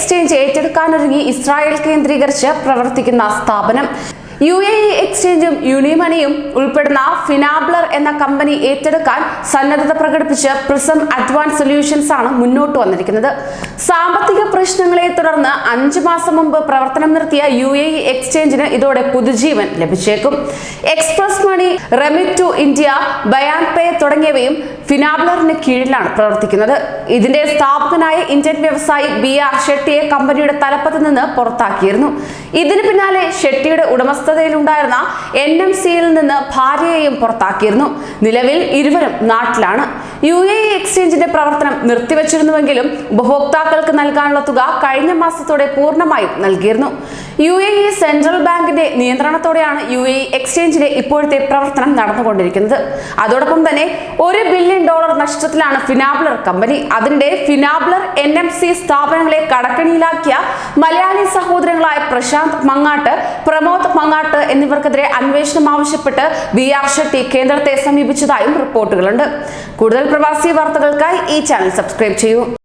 Exchange ഏറ്റെടുക്കാനൊരുങ്ങി Israel കേന്ദ്രീകരിച്ച് പ്രവർത്തിക്കുന്ന സ്ഥാപനം. യു എ ഇ എക്സ്ചേഞ്ചും യുണിമണിയും ഉൾപ്പെടുന്ന ഫിനാബ്ലർ എന്ന കമ്പനി ഏറ്റെടുക്കാൻ സന്നദ്ധത പ്രകടിപ്പിച്ച് പ്രിസം അഡ്വാൻസ് സൊല്യൂഷൻസ് ആണ് മുന്നോട്ട് വന്നിരിക്കുന്നത്. സാമ്പത്തിക പ്രശ്നങ്ങളെ തുടർന്ന് അഞ്ചു മാസം മുമ്പ് പ്രവർത്തനം നിർത്തിയ യു എ ഇ എക്സ്ചേഞ്ചിന് ഇതോടെ പുതുജീവൻ ലഭിച്ചേക്കും. Express money remit to India ബയാൻ പേ തുടങ്ങിയവയും ഫിനാബ്ലറിന് കീഴിലാണ് പ്രവർത്തിക്കുന്നത്. ഇതിന്റെ സ്ഥാപകനായ ഇന്ത്യൻ വ്യവസായി ബി ആർ ഷെട്ടിയെ കമ്പനിയുടെ തലപ്പത്ത് നിന്ന് പുറത്താക്കിയിരുന്നു. ഇതിന് പിന്നാലെ ഷെട്ടിയുടെ ഉടമസ്ഥതയിലുണ്ടായിരുന്ന എൻ എം സിയിൽ നിന്ന് ഭാര്യയെയും പുറത്താക്കിയിരുന്നു. നിലവിൽ ഇരുവരും നാട്ടിലാണ്. യു എ എക്സ്ചേഞ്ചിന്റെ പ്രവർത്തനം നിർത്തിവച്ചിരുന്നുവെങ്കിലും ഉപഭോക്താക്കൾക്ക് നൽകാനുള്ള തുക കഴിഞ്ഞ മാസത്തോടെ പൂർണമായും നൽകിയിരുന്നു. യു എ ഇ സെൻട്രൽ ബാങ്കിന്റെ നിയന്ത്രണത്തോടെയാണ് യു എ എക്സ്ചേഞ്ചിന്റെ ഇപ്പോഴത്തെ പ്രവർത്തനം നടന്നുകൊണ്ടിരിക്കുന്നത്. അതോടൊപ്പം തന്നെ ഒരു ബില്യൺ ഡോളർ നഷ്ടത്തിലാണ് ഫിനാബ്ലർ കമ്പനി. അതിന്റെ ഫിനാബ്ലർ എൻ എം സി സ്ഥാപനങ്ങളെ കടക്കണിയിലാക്കിയ മലയാളി സഹോദരങ്ങളായ പ്രശാന്ത് മങ്ങാട്ട് പ്രമോദ് മങ്ങാട്ട് എന്നിവർക്കെതിരെ അന്വേഷണം ആവശ്യപ്പെട്ട് ബി ആർ ഷെട്ടി കേന്ദ്രത്തെ സമീപിച്ചതായും റിപ്പോർട്ടുകളുണ്ട്. കൂടുതൽ പ്രവാസി വാർത്തകൾക്കായി ഈ ചാനൽ സബ്സ്ക്രൈബ് ചെയ്യൂ.